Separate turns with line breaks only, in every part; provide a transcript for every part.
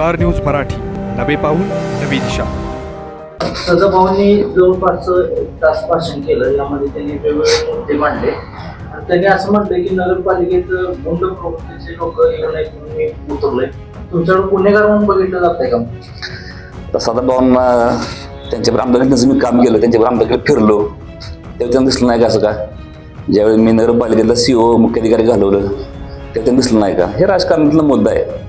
Star news Marathi. नवे पाऊल नवी दिशा.
सदाभाऊंनी जवळपास एक तास भाषण केलं यामध्ये त्यांनी वेगवेगळे मुद्दे मांडले. त्यांनी असं म्हटलं की नगरपालिकेत गुंड प्रवृत्तीचे लोक येऊन उतरलोय. तुमच्याकडे गुन्हेगार म्हणून बघितलं जात आहे का
सदाभाऊंना त्यांच्यावर आमदारकीचं मी काम केलं त्यांच्यावर आमदारकीला फिरलो. तेव्हा त्यांना दिसलं नाही का असं का? ज्यावेळी मी नगरपालिकेला सीओ मुख्याधिकारी घालवलं तेव्हा त्यांना दिसलं नाही का? हे राजकारणातला मुद्दा आहे.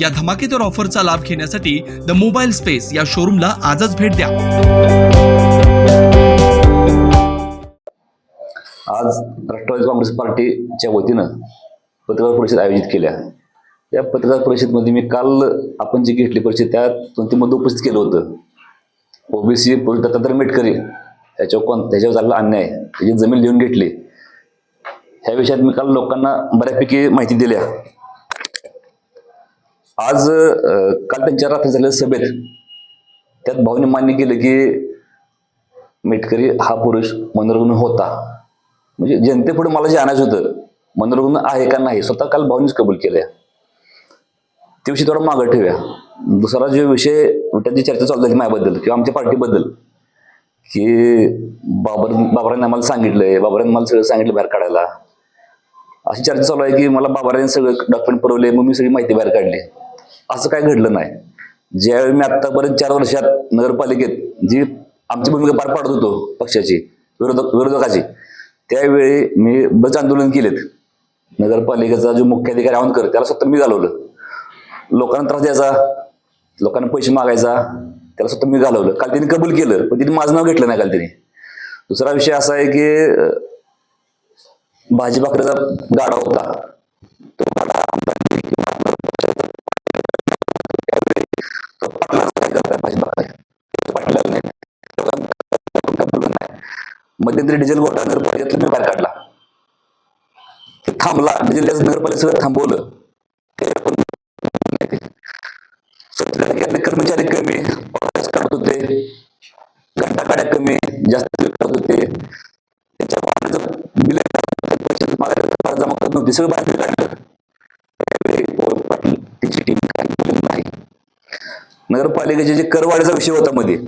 या धमाकेदार ऑफरचा लाभ घेण्यासाठी द मोबाईल स्पेस या शोरूमला आजच भेट द्या.
आज राष्ट्रवादी काँग्रेस पार्टीच्या वतीनं पत्रकार परिषद आयोजित केल्या. या पत्रकार परिषदमध्ये मी काल आपण जी घेतली परिषद त्यात ती उपस्थित केलं होतं. ओबीसी पुरुष दत्तात्रय मेटकरी त्याच्यावर कोण त्याच्यावर झालेला अन्याय त्याची जमीन लिहून घेतली. ह्या विषयात मी काल लोकांना बऱ्यापैकी माहिती दिल्या. आज काल त्यांच्या रात्री झालेल्या सभेत त्यात भाऊने मान्य केलं की मेटकरी हा पुरुष मनोरुग्ण होता. म्हणजे जनतेपुढे मला जे आणायचं होतं मनोरुग्ण आहे का नाही स्वतः काल भाऊनीच कबूल केल्या. ते विषय थोडा मागं ठेवूया. दुसरा जो विषय त्याची चर्चा चालू झाली माझ्याबद्दल किंवा आमच्या पार्टीबद्दल की बाबर बाबरांनी आम्हाला सांगितलंय बाबरांनी मला सगळं सांगितलं बाहेर काढायला. अशी चर्चा चालू आहे की मला बाबरांनी सगळं डॉक्युमेंट पुरवले मग मी सगळी माहिती बाहेर काढली. असं काय घडलं नाही. ज्यावेळी मी आतापर्यंत चार वर्षात नगरपालिकेत जी आमची भूमिका पार पाडत होतो पक्षाची विरोधक विरोधकाची त्यावेळी मी बच आंदोलन केलेत. नगरपालिकेचा जो मुख्याधिकारी आवाहन त्याला स्वतः मी घालवलं. लोकांना त्रास द्यायचा लोकांना पैसे मागायचा त्याला स्वतः मी घालवलं. काल त्यांनी कबूल केलं पण तिने माझं नाव घेतलं नाही काल तिने दुसरा विषय असा आहे की भाजी भाकरीचा गाडा होता. तो मला मध्यंतरी डिझेल गोटा नगरपालिकेतला मी बाहेर काढला. थांबला डिझेल गॅस नगरपालिका सगळं थांबवलं. कर्मचारी कमी काढत होते. घंटा काड्या कमी जास्त वेळ काढत होते. त्याच्या वाहनाचं बिल पैसे जमा करत नव्हते सगळं बाहेर काढलं त्यावेळी टीम काही नाही. नगरपालिकेचे जे करवाढीचा विषय होता मध्ये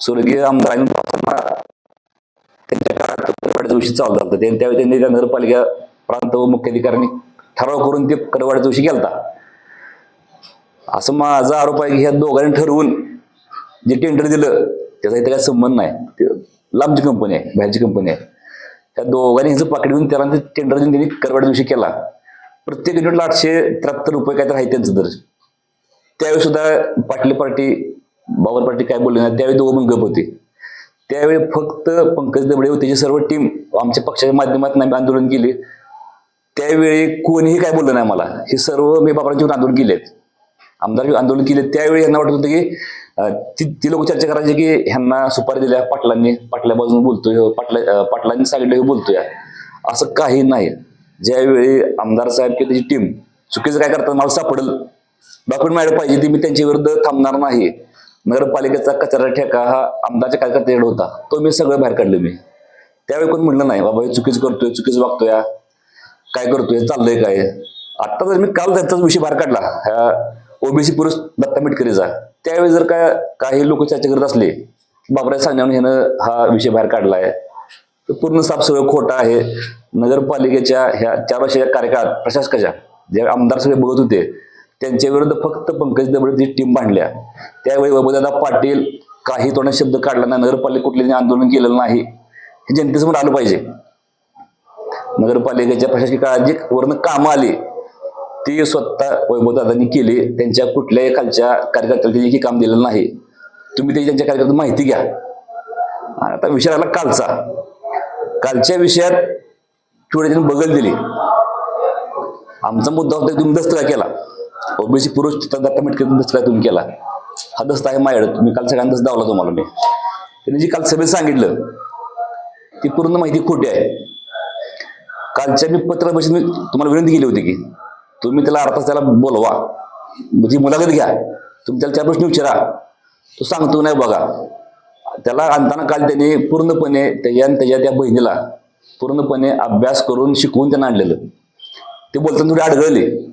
स्वर्गीय आमदार काळात दिवशी चालू झालं होता. त्यावेळी त्यांनी त्या नगरपालिका प्रांत व मुख्याधिकाऱ्यांनी ठराव करून ते करवाढीचा दिवशी गेलता असं माझा आरोप आहे की ह्या दोघांनी ठरवून जे टेंडर दिलं त्याचा इथे काय संबंध नाही. ते लांबची कंपनी आहे बाहेरची कंपनी आहे. त्या दोघांनी ह्याचं पाकिट देऊन त्याला ते टेंडर देऊन त्यांनी करवाढीचा दिवशी केला. प्रत्येक युनिटला आठशे त्र्याहत्तर रुपये काय तर आहे त्यांचं दर. त्यावेळी सुद्धा पाटली पार्टी बाबर पार्टी काय बोलले नाही त्यावेळी दोघं पण गप होती. त्यावेळी फक्त पंकज दबडे व त्याची सर्व टीम आमच्या पक्षाच्या माध्यमातून आम्ही आंदोलन केले. त्यावेळी कोणीही काय बोललं नाही मला हे सर्व मी बाबांच्यावर आंदोलन केलेत. आमदार आंदोलन केले त्यावेळी यांना वाटत होतं की ती ती लोक चर्चा करायची की ह्यांना सुपारी दिल्या पाटलांनी पाटल्या बाजून बोलतोय हो, पाटला पाटलांनी सांगितलं बोलतोय. असं काही नाही. ज्यावेळी आमदार साहेब किंवा त्याची टीम चुकीचं काय करतात मला सापडल. डॉक्युमेंट मिळायला पाहिजे ती मी त्यांच्या विरुद्ध थांबणार नाही. नगरपालिकेचा कचरा ठेका हा आमदारच्या कार्यकर्त्याकडे होता. तो मी सगळं बाहेर काढलं मी. त्यावेळी कोण म्हणलं नाही बाबा हे चुकीचं करतोय चुकीचं वागतोय काय करतोय चाललंय काय? आत्ता जर मी काल त्यांचाच विषय बाहेर काढला ह्या ओबीसी पुरुष दत्ता मिटकरीचा. त्यावेळी जर काय काही लोक चर्चा करत असले की बाबराय सांगण्यावर ह्यानं हा विषय बाहेर काढलाय. तर पूर्ण साफ सगळं खोटं आहे. नगरपालिकेच्या ह्या चार वर्षाच्या कार्यकाळात प्रशासकाच्या जे आमदार सगळे बघत होते त्यांच्या विरुद्ध फक्त पंकज दबडेची टीम बांधल्या त्यावेळी वैभवदादा पाटील काही तोंडात शब्द काढला नाही. नगरपालिका कुठल्याने आंदोलन केलेलं नाही. हे जनतेसमोर आलं पाहिजे. नगरपालिकेच्या प्रशासकीय काळात जे वरनं कामं आली ती स्वतः वैभवदादांनी केली. त्यांच्या कुठल्याही खालच्या कार्यकर्त्याला त्यांनी काम दिलेलं नाही. तुम्ही ते त्यांच्या कार्यकर्त्यांना माहिती घ्या. आणि आता विषय आला कालचा. कालच्या विषयात थोड्या त्यांनी बगल दिली. आमचा मुद्दा होता तुम्ही दस्त केला. ओबीसी पुरुष तिथं दत्ता मेटकर काय तुम्ही केला. हा दस्त आहे माझ्याकडे. तुम्ही काल सगळ्यांना दस्त दावला तुम्हाला मी. त्यांनी जी काल सभेत सांगितलं ती पूर्ण माहिती खोटी आहे. कालच्या मी पत्र बशीत मी तुम्हाला विनंती केली होती की तुम्ही त्याला अर्थात त्याला बोलवा. म्हणजे मुलाखत घ्या. तुम्ही त्याला चार प्रश्न विचारा. तो सांगतो नाही बघा. त्याला आणताना काल त्यांनी पूर्णपणे त्याच्या त्याच्या त्या बहिणीला पूर्णपणे अभ्यास करून शिकवून त्यांना आणलेलं. ते बोलताना थोडी अडगळले.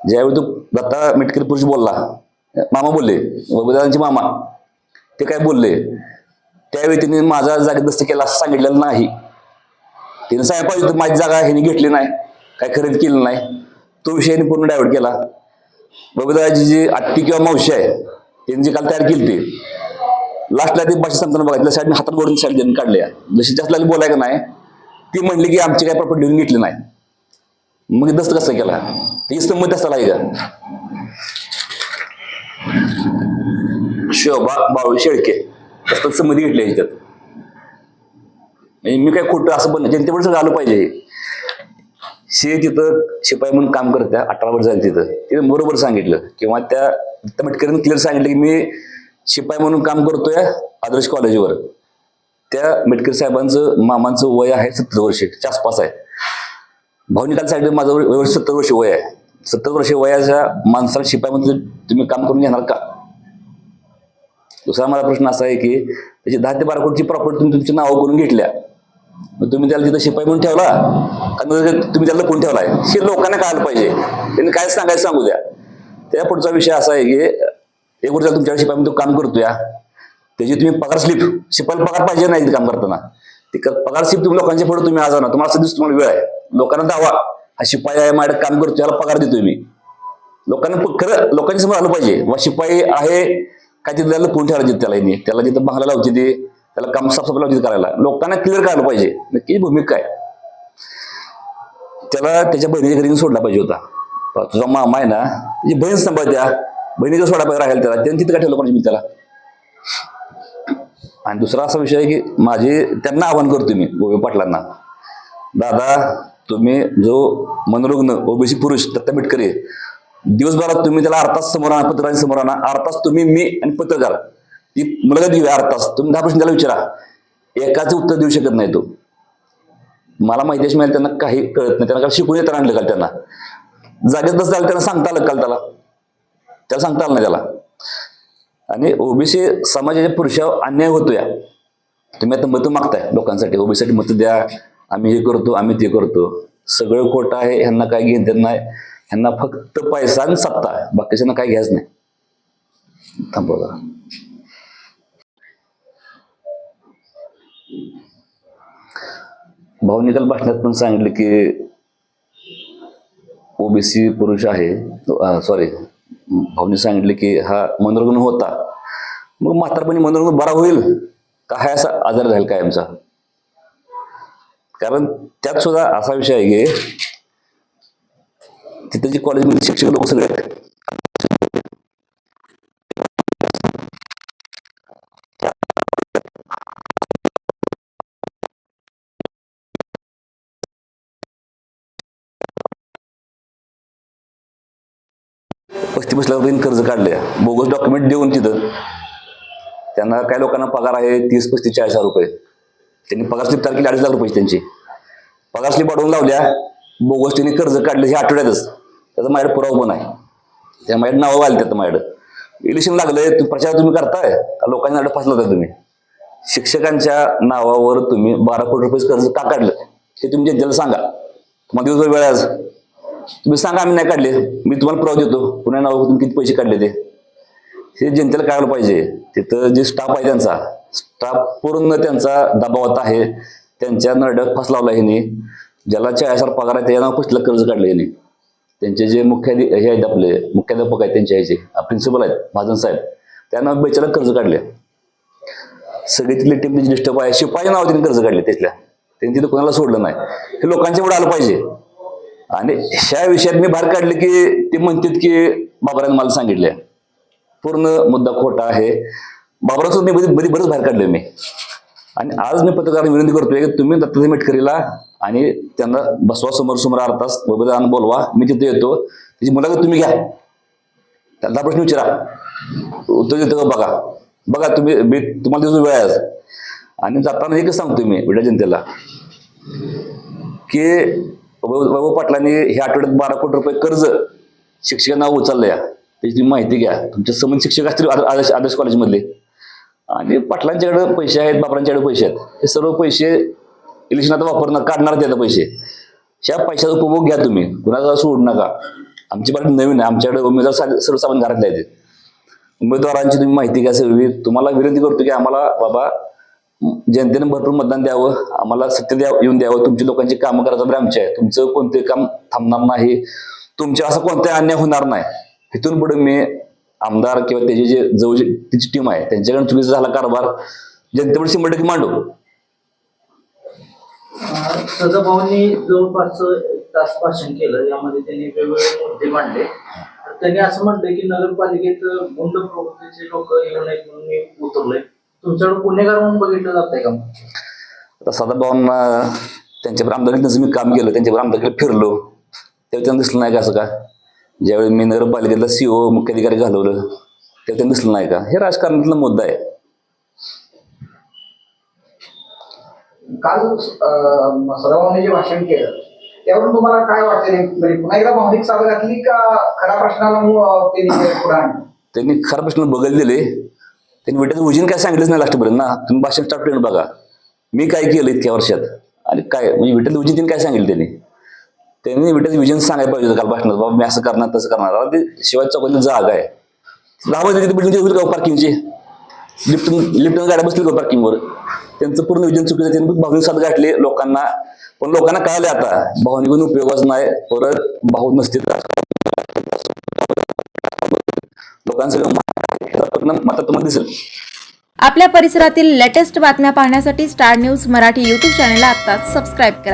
ज्यावेळी तो दत्ता मेटकर पुरुष बोलला मामा बोलले वैभवदादांचे मामा ते काय बोलले? त्यावेळी त्यांनी माझा जागेदस्त केला असं सांगितलेलं नाही. तिने सांगायला पाहिजे माझी जागा ह्याने घेतली नाही काय खरेदी केली नाही. तो विषय पूर्ण डायव्हर्ट केला. बबीदाची जी आत्ती किंवा मावशी आहे त्यांनी जी काल तयार केली ती लास्टला ती भाषा सांगताना बघायला साईडने हातात गोडून साईड देऊन काढल्या. जशी जास्त लागली बोलाय का नाही ती म्हणली की आमची काय प्रॉपर्टी लिहून घेतली नाही. मग दस्त कसं केला? ती संमती असायला आहे का शोभा बाळू शेळके संमती घेतली आहे म्हणजे मी काय खोटं असं पण जनतेवर सगळं आलं पाहिजे शे तिथं शिपाई म्हणून काम करत्या अठरा वर्ष झाली तिथं. तिथं बरोबर सांगितलं. किंवा त्या मेटकरीने क्लिअर सांगितलं की मी शिपाई म्हणून काम करतोय आदर्श कॉलेजवर. त्या मेटकर साहेबांचं मामांचं वय आहे सत्तर वर्षाच्या आसपास आहे. भाऊनी साहेब माझं वय सत्तर वर्ष वय आहे. सत्तर वर्ष वयाच्या माणसाला शिपाईमध्ये तुम्ही काम करून घेणार का? दुसरा माझा प्रश्न असा आहे की त्याची दहा ते बारा कोटीची प्रॉपर्टी तुम्ही तुमची नावं करून घेतल्या. मग तुम्ही त्याला तिथं शिपाई म्हणून ठेवला आणि तुम्ही त्याला लपून ठेवलाय हे लोकांना कळायला पाहिजे. त्यांनी काय सांगायचं सांगू द्या. त्या पुढचा विषय असा आहे की एक वर्ष तुमच्या शिपाई म्हणून काम करतोय. त्याची तुम्ही पगार स्लिप शिपाई पगार पाहिजे नाही ते काम करताना. ती पगार स्लिप तुम्ही लोकांच्या पुढे तुम्ही आज आणा तुम्हाला सध्या तुम्हाला वेळ आहे. लोकांना दावा. हा शिपाई आहे माझ्या काम करतो याला पगार देतोय मी. लोकांना खरं लोकांच्या समोर आलं पाहिजे. वा शिपाई आहे काय तिथं त्याला फोन ठेवायला त्याला? त्याला जिथं बंगला लावते ते त्याला काम साफसफाई लावते करायला. लोकांना क्लिअर करायला पाहिजे. नक्की भूमिका काय? त्याला त्याच्या बहिणीच्या घरी सोडला पाहिजे होता. तुझा मामा आहे ना त्याची बहीण सांभाळत्या बहिणीचा सोडा पाहिजे राहायला त्याला. त्यांनी तिथं काय ठेवलं पाहिजे मी त्याला आणि दुसरा असा विषय आहे की माझे त्यांना आव्हान करतो मी गोवे पाटलांना. दादा तुम्ही जो मनोरुग्ण ओबीसी पुरुष दत्ता मिटकरी दिवसभरात तुम्ही त्याला अर्ध समोर आणा पत्रकारांच्या समोर आणा अर्ध तुम्ही मी आणि पत्रकार. ती मुलाखत घेऊया अर्ध तुम्ही दहा प्रश्न त्याला विचारा. एकाचं उत्तर देऊ शकत नाही तो. मला माहिती अशी त्यांना काही कळत नाही. त्यांना काल शिकून येताना आणलं काल त्यांना. जागेत बस झालं त्यांना सांगता आलं काल त्याला. त्याला सांगता आलं नाही त्याला. आणि ओबीसी समाजाच्या पुरुषावर अन्याय होतो या तुम्ही आता मतं मागताय लोकांसाठी. ओबीसीसाठी मतं द्या. आम्ही हे करतो आम्ही ते करतो. सगळं खोटं आहे ह्यांना काय घेईन त्यांना नाही. ह्यांना फक्त पैसा आणि सत्ता आहे. बाकीच्यांना काय घ्यायच नाही. थांबवा भावनिकल भाषणात पण सांगितलं की ओबीसी पुरुष आहे. सॉरी भाऊनी सांगितले की हा मनोरुग्ण होता. मग म्हातारपणी मनोरुग्ण बरा होईल? का हा असा आजार राहील कायमचा कारण त्यात सुद्धा असा विषय आहे की तिथे जे कॉलेजमध्ये शिक्षक लोक सगळे आहेत. पस्तीस लाख कर्ज काढले. बोगस डॉक्युमेंट देऊन तिथं. त्यांना काही लोकांना पगार आहे? तीस पस्तीस चाळीस हजार रुपये. त्यांनी पगार स्लिप तयार केली अडीच लाख रुपये त्यांची. पगार स्लिप अडवून लावल्या बोगस त्यांनी कर्ज काढलं हे आठवड्यातच. त्याचा माझ्याकडे पुरावा पण आहे. त्या माझ्या नावं आली त्यात माझ्याकडे. इलेक्शन लागलंय तुम्ही प्रचार तुम्ही करताय? का लोकांच्या नाडं फसला होता तुम्ही? शिक्षकांच्या नावावर तुम्ही बारा कोटी रुपये कर्ज का काढलं? हे तुम्ही जनतेला सांगा. तुम्हाला दिवसभर वेळ आहे आज. तुम्ही सांगा आम्ही नाही काढले. मी तुम्हाला पुरावा देतो. पुण्या नावावर तुम्ही किती पैसे काढले ते? हे जनतेला कळायला पाहिजे. तिथं जे स्टाफ आहे त्यांचा स्टाफ पूर्ण त्यांचा दबावात आहे. त्यांच्या नरड्यात फास लावला ज्याला चाळीस हजार पगार आहे त्याच्या नाव कर्ज काढलं हिने. त्यांचे जे मुख्य हे आहेत आपले मुख्याध्यापक आहेत त्यांचे ह्याचे प्रिन्सिपल आहेत महाजन साहेब. त्यांना बेचारा कर्ज काढले. सगळी तिथली टीम त्यांची डिस्टर्ब आहे. शिपाई नाव त्यांनी कर्ज काढले त्यातल्या त्यांनी तिथं कोणाला सोडलं नाही. हे लोकांच्या पुढे आलं पाहिजे. आणि ह्या विषयात मी बाहेर काढले की ते म्हणतात की बाबराने मला सांगितले पूर्ण मुद्दा खोटा आहे. बाबराचं मी बरी मध्ये बरंच बाहेर काढले मी. आणि आज मी पत्रकारांना विनंती करतोय की तुम्ही दत्तात्रय मेटकरीला आणि त्यांना बसवा समोर समोर अर्धा तास बोलवा. मी तिथे येतो. त्याची मुलाखत तुम्ही घ्या. त्यांना प्रश्न विचारा. उत्तर देतो बघा. बघा तुम्ही मी तुम्हाला दिवस वेळ आहे आणि जाताना एकच सांगतो मी विडा जनतेला की वैभव पाटलांनी ह्या आठवड्यात बारा कोटी रुपये कर्ज शिक्षकांना उचललंय. त्याची तुम्ही माहिती घ्या. तुमच्या समज शिक्षक असतील आदर्श- आदर्श कॉलेजमधले आणि पाटलांच्याकडे पैसे आहेत बापरांच्याकडे पैसे आहेत. हे सर्व पैसे इलेक्शनात वापरणार काढणार त्यात पैसे. ह्या पैशाचा उपभोग घ्या तुम्ही. कुणाचा सोडू नका. आमची पार्टी नवीन आहे. आमच्याकडे उमेदवार सा- सर्वसामान्य घरातले आहेत. उमेदवारांची तुम्ही माहिती घ्या सगळी. तुम्हाला विनंती करतो की आम्हाला बाबा जनतेने भरपूर मतदान द्यावं. आम्हाला सत्य द्या येऊन द्यावं. तुमची लोकांची कामं करायचं बरं आमचे आहे तुमचं कोणते काम थांबणार नाही. तुमच्या असं कोणतंही अन्याय होणार नाही. इथून पुढे मी आमदार किंवा त्याची जे जवळची तिची टीम आहे त्यांच्याकडे चुकीचा झाला कारभार जनतेपुढे शंभर टक्के मांडू.
सदाभाऊंनी जवळपास तास भाषण केलं यामध्ये त्यांनी वेगवेगळे मुद्दे मांडले. त्यांनी असं म्हटलं की नगरपालिकेत गुंड प्रवृत्तीचे लोक येऊ नयेत म्हणून मी उतरलोय. तुमच्याकडे गुन्हेगार म्हणून बघितलं जातंय का
आता सदाभाऊंना त्यांच्यावर आमदारकीत मी काम केलं त्यांच्यावर आमदारकीला फिरलो. तेव्हा त्यांना दिसलं नाही का असं का? ज्यावेळी मी नगरपालिकेतला सीओ मुख्याधिकारी घालवलं तेव्हा त्यांना दिसलं नाही का? हे राजकारणातला मुद्दा आहे.
काल सदाभाऊने जे भाषण केलं त्यावरून तुम्हाला काय वाटतं? म्हणजे पुन्हा एकदा भावनिक साथ घातली का खऱ्या प्रश्नाला त्यांनी
खरा प्रश्न बगल दिले. त्यांनी विट्याचं उजीन काय सांगितलंच नाही लास्टपर्यंत ना तुम्ही भाषण स्टार्ट करून बघा. मी काय केलं इतक्या वर्षात? आणि काय म्हणजे विठ्ठल उजीन काय सांगितलं त्यांनी? त्यांनी विठ्ठल विजन सांगायला पाहिजे काल भाषणात बाबा मी असं करणार तसं करणार. ते शिवाजी चौकातली जागा आहे. दहा वाजता तिथे बिल्डिंग होईल का पार्किंगची लिफ्ट लिफ्ट गाड्या बसतील का पार्किंगवर त्यांचं पूर्ण विजन चुकीचं त्यांनी भावनिक साथ गाठले लोकांना. पण लोकांना कळाले आता भावनिक उपयोगच नाही परत भाऊ नसतील लोकांचं मतात तुम्हाला दिसेल.
आपल्या परिसरातील लेटेस्ट बातम्या पाहण्यासाठी स्टार न्यूज मराठी यूट्यूब चॅनेलला आता सबस्क्राईब करा.